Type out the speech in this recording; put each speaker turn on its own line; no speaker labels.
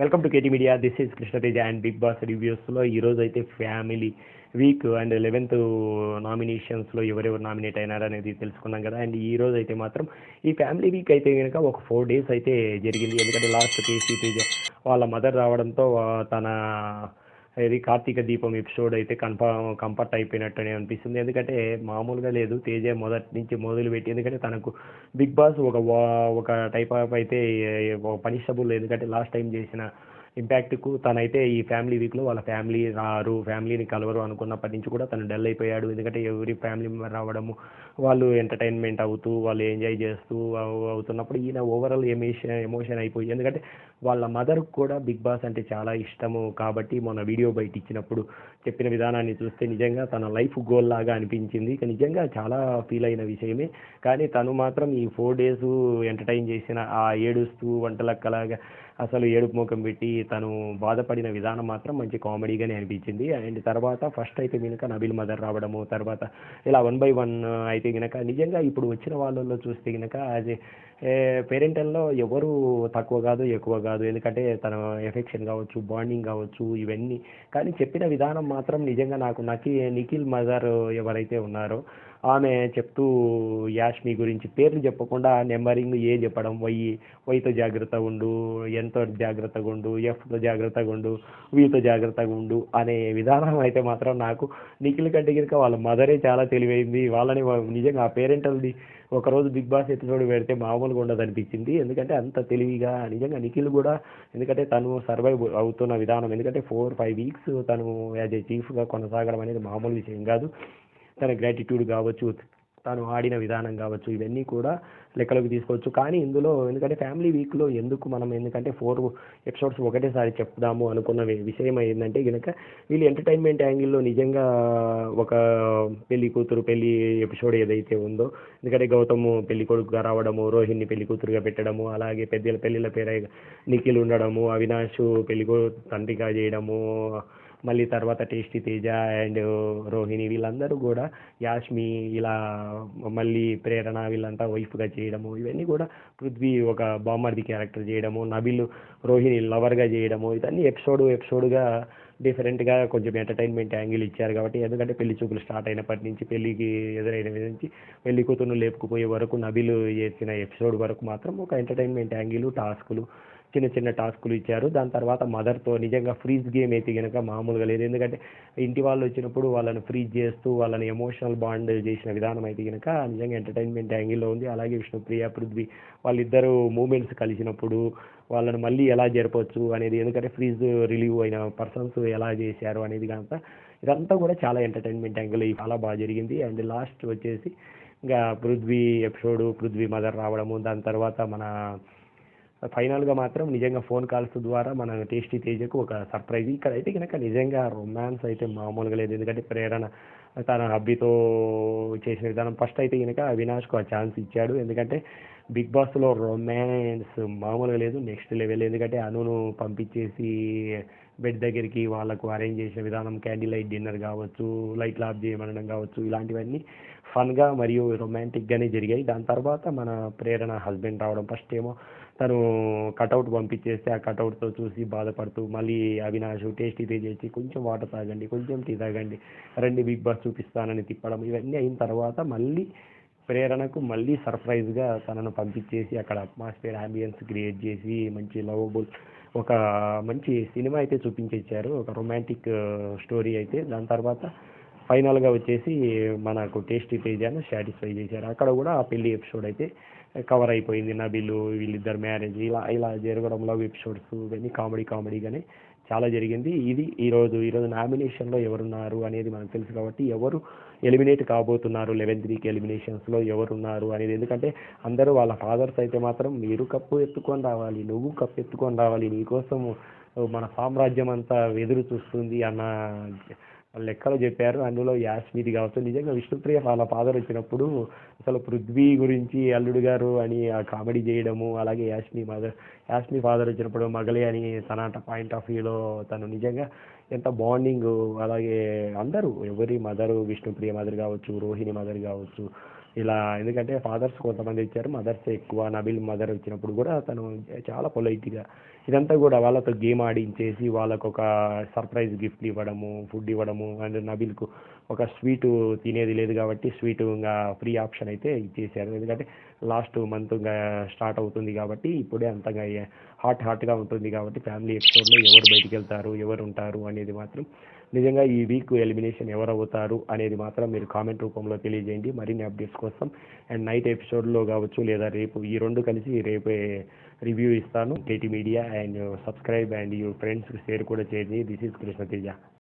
Welcome to KT media this is Krishna Teja and big boss రివ్యూస్లో ఈరోజు అయితే family week and eleventh నామినేషన్స్లో ఎవరెవరు nominate అయినారు అనేది తెలుసుకున్నాం కదా. అండ్ ఈ రోజు అయితే మాత్రం ఈ ఫ్యామిలీ వీక్ అయితే కనుక ఒక ఫోర్ డేస్ అయితే జరిగింది. ఎందుకంటే లాస్ట్ కేసీ తేజ వాళ్ళ మదర్ రావడంతో తన ఇది కార్తీక దీపం ఎపిసోడ్ అయితే కన్ఫర్మ్ కంఫర్ట్ అయిపోయినట్టునే అనిపిస్తుంది. ఎందుకంటే మామూలుగా లేదు. తేజ మొదటి నుంచి మొదలు పెట్టి ఎందుకంటే తనకు బిగ్ బాస్ ఒక వా- ఒక టైప్ ఆఫ్ అయితే పనిషబుల్ ఎందుకంటే లాస్ట్ టైం చేసిన ఇంపాక్ట్కు తనైతే ఈ ఫ్యామిలీ వీక్లో వాళ్ళ ఫ్యామిలీ రారు ఫ్యామిలీని కలవరు అనుకున్నప్పటి నుంచి కూడా తను డల్ అయిపోయాడు. ఎందుకంటే ఎవరి ఫ్యామిలీ మెంబర్ రావడము వాళ్ళు ఎంటర్టైన్మెంట్ అవుతూ వాళ్ళు ఎంజాయ్ చేస్తూ అవుతున్నప్పుడు ఈయన ఓవరాల్ ఎమోషన్ ఎమోషన్ అయిపోయి ఎందుకంటే వాళ్ళ మదర్ కూడా బిగ్ బాస్ అంటే చాలా ఇష్టము. కాబట్టి మొన్న వీడియో బయట ఇచ్చినప్పుడు చెప్పిన విధానాన్ని చూస్తే నిజంగా తన లైఫ్ గోల్ లాగా అనిపించింది. నిజంగా చాలా ఫీల్ అయిన విషయమే. కానీ తను మాత్రం ఈ ఫోర్ డేస్ ఎంటర్టైన్ చేసిన ఆ ఏడుస్తూ వంటలక్కలాగా అసలు ఏడుపు ముఖం పెట్టి తను బాధపడిన విధానం మాత్రం మంచి కామెడీగానే అనిపించింది. అండ్ తర్వాత ఫస్ట్ అయితే కనుక నబిల్ మదర్ రావడము తర్వాత ఇలా వన్ బై వన్ అయితే కనుక నిజంగా ఇప్పుడు వచ్చిన వాళ్ళల్లో చూస్తే కనుక అది పేరెంటల్లో ఎవరు తక్కువ కాదు ఎక్కువ కాదు. ఎందుకంటే తన ఎఫెక్షన్ కావచ్చు బాండింగ్ కావచ్చు ఇవన్నీ. కానీ చెప్పిన విధానం మాత్రం నిజంగా నాకు నకి నిఖిల్ మదర్ ఎవరైతే ఉన్నారో ఆమె చెప్తూ యాష్మి గురించి పేర్లు చెప్పకుండా నెంబరింగ్ ఏ చెప్పడం వై వైతో జాగ్రత్తగా ఉండు ఎంతో జాగ్రత్తగా ఉండు ఎఫ్తో జాగ్రత్తగా ఉండు వీతో జాగ్రత్తగా ఉండు అనే విధానం అయితే మాత్రం నాకు నిఖిల్ కంటే కనుక వాళ్ళ మదరే చాలా తెలివైంది. వాళ్ళని నిజంగా ఆ పేరెంటల్ది ఒకరోజు బిగ్ బాస్ ఎపిసోడ్ పెడితే మామూలుగా ఉండదు అనిపించింది ఎందుకంటే అంత తెలివిగా నిజంగా నిఖిల్ కూడా ఎందుకంటే తను సర్వైవ్ అవుతున్న విధానం. ఎందుకంటే ఫోర్ ఫైవ్ వీక్స్ తను యాజ్ ఏ చీఫ్గా కొనసాగడం అనేది మామూలు విషయం కాదు. తన గ్రాటిట్యూడ్ కావచ్చు తను ఆడిన విధానం కావచ్చు ఇవన్నీ కూడా లెక్కలోకి తీసుకోవచ్చు. కానీ ఇందులో ఎందుకంటే ఫ్యామిలీ వీక్లో ఎందుకు మనం ఎందుకంటే ఫోర్ ఎపిసోడ్స్ ఒకటేసారి చెప్దాము అనుకున్న విషయం ఏంటంటే కనుక వీళ్ళు ఎంటర్టైన్మెంట్ యాంగిల్లో నిజంగా ఒక పెళ్ళి కూతురు పెళ్ళి ఎపిసోడ్ ఏదైతే ఉందో ఎందుకంటే గౌతమ్ పెళ్ళి కొడుకుగా రావడము రోహిణి పెళ్ళి కూతురుగా పెట్టడము అలాగే పెద్దల పెళ్ళిళ్ళ పేరే నిఖిల్ ఉండడము అవినాష్ పెళ్ళి తండ్రిగా చేయడము మళ్ళీ తర్వాత టేస్టీ తేజ అండ్ రోహిణి వీళ్ళందరూ కూడా యాష్మి ఇలా మళ్ళీ ప్రేరణ వీళ్ళంతా వైఫ్గా చేయడము ఇవన్నీ కూడా పృథ్వీ ఒక బామ్మర్ది క్యారెక్టర్ చేయడము నబిల్ రోహిణి లవర్గా చేయడము ఇవన్నీ ఎపిసోడ్ ఎపిసోడ్గా డిఫరెంట్గా కొంచెం ఎంటర్టైన్మెంట్ యాంగిల్ ఇచ్చారు కాబట్టి ఎందుకంటే పెళ్ళి చూపులు స్టార్ట్ అయినప్పటి నుంచి పెళ్ళికి ఎదురైన నుంచి పెళ్ళి కూతురు లేపుకుపోయే వరకు నబిలు చేసిన ఎపిసోడ్ వరకు మాత్రం ఒక ఎంటర్టైన్మెంట్ యాంగిల్ టాస్కులు చిన్న చిన్న టాస్కులు ఇచ్చారు. దాని తర్వాత మదర్తో నిజంగా ఫ్రీజ్ గేమ్ అయితే కనుక మామూలుగా లేదు. ఎందుకంటే ఇంటి వాళ్ళు వచ్చినప్పుడు వాళ్ళని ఫ్రీజ్ చేస్తూ వాళ్ళని ఎమోషనల్ బాండ్ చేసిన విధానం అయితే కనుక నిజంగా ఎంటర్టైన్మెంట్ యాంగిల్లో ఉంది. అలాగే విష్ణుప్రియ పృథ్వీ వాళ్ళిద్దరూ మూమెంట్స్ కలిసినప్పుడు వాళ్ళని మళ్ళీ ఎలా జరపవచ్చు అనేది ఎందుకంటే ఫ్రీజ్ రిలీవ్ అయిన పర్సన్స్ ఎలా చేశారు అనేది కనుక ఇదంతా కూడా చాలా ఎంటర్టైన్మెంట్ యాంగిల్ చాలా బాగా జరిగింది. అండ్ లాస్ట్ వచ్చేసి ఇంకా పృథ్వీ ఎపిసోడ్ పృథ్వీ మదర్ రావడము దాని తర్వాత మన ఫైనల్గా మాత్రం నిజంగా ఫోన్ కాల్స్ ద్వారా మన టేస్టీ తేజకు ఒక సర్ప్రైజ్. ఇక్కడ అయితే కనుక నిజంగా రొమాన్స్ అయితే మామూలుగా లేదు. ఎందుకంటే ప్రేరణ తన హబ్బీతో చేసిన విధానం. ఫస్ట్ అయితే కనుక అవినాష్కు ఆ ఛాన్స్ ఇచ్చాడు. ఎందుకంటే బిగ్ బాస్లో రొమాన్స్ మామూలుగా లేదు. నెక్స్ట్ లెవెల్ ఎందుకంటే అనును పంపించేసి బెడ్ దగ్గరికి వాళ్ళకు అరేంజ్ చేసిన విధానం. క్యాండిల్ లైట్ డిన్నర్ కావచ్చు లైట్ ఆఫ్ చేయమనడం కావచ్చు ఇలాంటివన్నీ ఫన్గా మరియు రొమాంటిక్గానే జరిగాయి. దాని తర్వాత మన ప్రేరణ హస్బెండ్ రావడం ఫస్ట్ ఏమో తను కటౌట్ పంపించేస్తే ఆ కటౌట్తో చూసి బాధపడుతూ మళ్ళీ అవినాష్ టేస్టీ చేసి కొంచెం వాటర్ తాగండి కొంచెం టీ తాగండి రండి బిగ్ బాస్ చూపిస్తానని తిప్పడం ఇవన్నీ అయిన తర్వాత మళ్ళీ ప్రేరణకు మళ్ళీ సర్ప్రైజ్గా తనను పంపించేసి అక్కడ అట్మాస్ఫియర్ అంబియన్స్ క్రియేట్ చేసి మంచి లవబుల్ ఒక మంచి సినిమా అయితే చూపించేచ్చారు ఒక రొమాంటిక్ స్టోరీ అయితే దాని తర్వాత ఫైనల్గా వచ్చేసి మనకు టేస్టీ తేజాను సాటిస్ఫై చేశారు. అక్కడ కూడా ఆ పెళ్ళి ఎపిసోడ్ అయితే కవర్ అయిపోయింది. నబిలు వీళ్ళిద్దరు మ్యారేజ్ ఇలా ఇలా జరగడం లవ్ ఎపిసోడ్స్ ఇవన్నీ కామెడీ కామెడీగానే చాలా జరిగింది. ఇది ఈరోజు ఈరోజు నామినేషన్లో ఎవరున్నారు అనేది మనకు తెలుసు కాబట్టి ఎవరు ఎలిమినేట్ కాబోతున్నారు? లెవెన్త్ వీక్ ఎలిమినేషన్స్లో ఎవరున్నారు అనేది. ఎందుకంటే అందరూ వాళ్ళ ఫాదర్స్ అయితే మాత్రం మీరు కప్పు ఎత్తుకొని రావాలి నువ్వు కప్పు ఎత్తుకొని రావాలి నీకోసం మన సామ్రాజ్యం అంతా ఎదురు చూస్తుంది అన్న లెక్కలో చెప్పారు. అందులో యాష్మిది కావచ్చు. నిజంగా విష్ణుప్రియ వాళ్ళ ఫాదర్ వచ్చినప్పుడు అసలు పృథ్వీ గురించి అల్లుడు గారు అని ఆ కామెడీ చేయడము అలాగే యాష్మి మదర్ యాష్మి ఫాదర్ వచ్చినప్పుడు మగలే అని తన పాయింట్ ఆఫ్ వ్యూలో తను నిజంగా ఎంత బాండింగ్ అలాగే అందరూ ఎవరి మదరు విష్ణుప్రియ మదర్ కావచ్చు రోహిణి మదర్ కావచ్చు ఇలా ఎందుకంటే ఫాదర్స్ కొంతమంది ఇచ్చారు మదర్స్ ఎక్కువ నబిల్ మదర్ వచ్చినప్పుడు కూడా తను చాలా పొలైట్గా ఇదంతా కూడా వాళ్ళతో గేమ్ ఆడించేసి వాళ్ళకు ఒక సర్ప్రైజ్ గిఫ్ట్ ఇవ్వడము ఫుడ్ ఇవ్వడము అండ్ నబిల్కు ఒక స్వీట్ తినేది లేదు కాబట్టి స్వీట్ ఇంకా ఫ్రీ ఆప్షన్ అయితే ఇచ్చేసారు. ఎందుకంటే లాస్ట్ మంత్ ఇంకా స్టార్ట్ అవుతుంది కాబట్టి ఇప్పుడే అంతగా హాట్ హాట్గా ఉంటుంది కాబట్టి ఫ్యామిలీ ఎపిసోడ్లో ఎవరు బయటికి వెళ్తారు ఎవరు ఉంటారు అనేది మాత్రం నిజంగా ఈ వీక్ ఎలిమినేషన్ ఎవరు అవుతారు అనేది మాత్రం మీరు కామెంట్ రూపంలో తెలియజేయండి. మరిన్ని అప్డేట్స్ కోసం అండ్ నైట్ ఎపిసోడ్లో కావచ్చు లేదా రేపు ఈ రెండు కలిసి రేపే రివ్యూ ఇస్తాను. KT media and subscribe and you ఫ్రెండ్స్కి షేర్ కూడా చేయండి. This is Krishna Teja